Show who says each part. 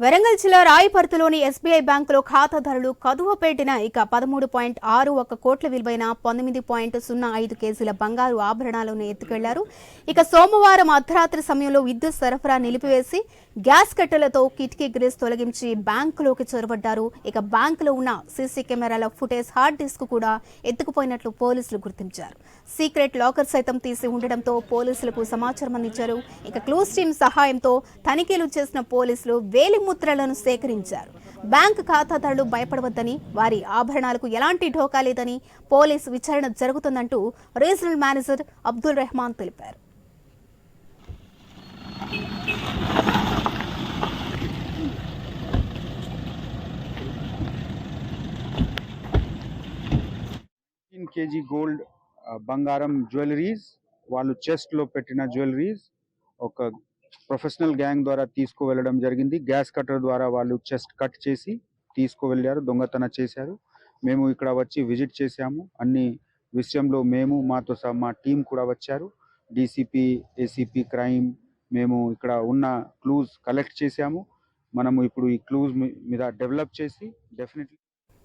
Speaker 1: వరంగల్ జిల్లా రాయపర్తిలోని ఎస్బీఐ బ్యాంకులో ఖాతాదారులు కదువ పెట్టిన ఇక పదమూడు పాయింట్ ఆరు ఒక కోట్ల విలువైన పంతొమ్మిది పాయింట్ సున్నా ఐదు కేజీల బంగారు ఆభరణాలను ఎత్తుకెళ్ళారు. ఇక సోమవారం అర్ధరాత్రి సమయంలో విద్యుత్ సరఫరా నిలిపివేసి గ్యాస్ కట్టెలతో కిటికీ గ్రిల్స్ తొలగించి బ్యాంకులోకి చొరబడ్డారు. ఇక బ్యాంకులో ఉన్న సీసీ కెమెరాల ఫుటేజ్ హార్డ్ డిస్క్ కూడా ఎత్తుకుపోయినట్లు పోలీసులు గుర్తించారు. సీక్రెట్ లాకర్ సైతం తీసి ఉండడంతో పోలీసులకు సమాచారం అందించారు. ఇక క్లూస్ టీమ్ సహాయంతో తనిఖీలు చేసిన పోలీసులు వేలిముద్రలను సేకరించారు. బ్యాంక్ ఖాతాదారులు భయపడవద్దని వారి ఆభరణాలకు ఎలాంటి ఢోకా లేదని పోలీసు విచారణ జరుగుతుందంటూ రీజనల్ మేనేజర్ అబ్దుల్ రెహమాన్ తెలిపారు.
Speaker 2: కేజీ గోల్డ్ uh, బంగారం జ్యువెలరీస్ వాళ్ళు చెస్ట్లో పెట్టిన జ్యువెలరీస్ ఒక ప్రొఫెషనల్ గ్యాంగ్ ద్వారా తీసుకువెళ్ళడం జరిగింది. గ్యాస్ కటర్ ద్వారా వాళ్ళు చెస్ట్ కట్ చేసి తీసుకువెళ్ళారు దొంగతన చేశారు. మేము ఇక్కడ వచ్చి విజిట్ చేశాము. అన్ని విషయంలో మేము మాతో సహా మా టీం కూడా వచ్చారు. డీసీపీ ఏసీపీ క్రైమ్ మేము ఇక్కడ ఉన్న క్లూజ్ కలెక్ట్ చేశాము. మనము ఇప్పుడు ఈ క్లూజ్ మీద డెవలప్ చేసి డెఫినెట్లీ